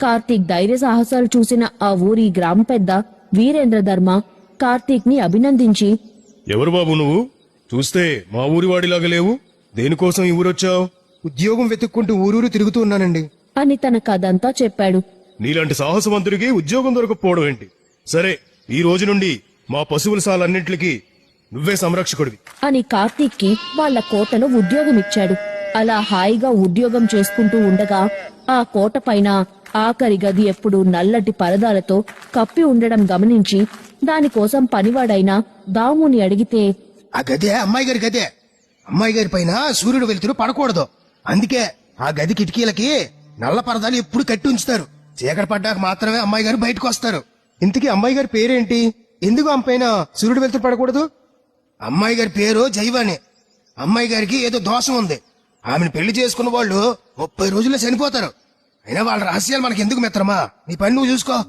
కార్తీక్ ధైర్య సాహసాలు చూసిన ఆ ఊరి గ్రామ పెద్ద వీరేంద్ర ధర్మ కార్తీక్ని అభినందించి ఎవరు బాబు నువ్వు? చూస్తే మా ఊరి వాడిలాగా లేవు? దేనికోసం ఈ ఊరొచ్చావు? ఉద్యోగం వెతుక్కుంటూ ఊరూరు తిరుగుతూ ఉన్నానండి. అని తన కథంతా చెప్పాడు. నీలాంటి సాహసవంతుడికి ఉద్యోగం దొరకపోవడం ఏంటి? సరే ఈ రోజు నుండి మా పశువుల సాలన్నింటికి నువ్వే సంరక్షకుడివి. అని కార్తీక్కి వాళ్ళ కోటలో ఉద్యోగం ఇచ్చాడు అలా హాయిగా ఉద్యోగం చేసుకుంటూ ఉండగా ఆ కోట పైన ఆఖరి గది ఎప్పుడు నల్లటి పరదాలతో కప్పి ఉండడం గమనించి దానికోసం పనివాడైన దాముని అడిగితే ఆ గదే అమ్మాయి గారి గదే. అమ్మాయి గారి పైన సూర్యుడు వెలుతురు పడకూడదు. అందుకే ఆ గది కిటికీలకి నల్ల పరదాలు ఎప్పుడు కట్టి ఉంచుతారు. చీకటి పడ్డాక మాత్రమే అమ్మాయి గారు బయటకు వస్తారు. ఇంతకీ అమ్మాయి గారి పేరేంటి? ఎందుకు ఆమె పైన సూర్యుడు వెలుతురు పడకూడదు? అమ్మాయి గారి పేరు జైవాణి అమ్మాయి గారికి ఏదో దోషం ఉంది. ఆమెను పెళ్ళి చేసుకున్న వాళ్ళు ముప్పై రోజుల్లో చనిపోతారు. అయినా వాళ్ళ రహస్యాలు మనకి ఎందుకు మిత్రమా? నీ పని నువ్వు చూసుకో.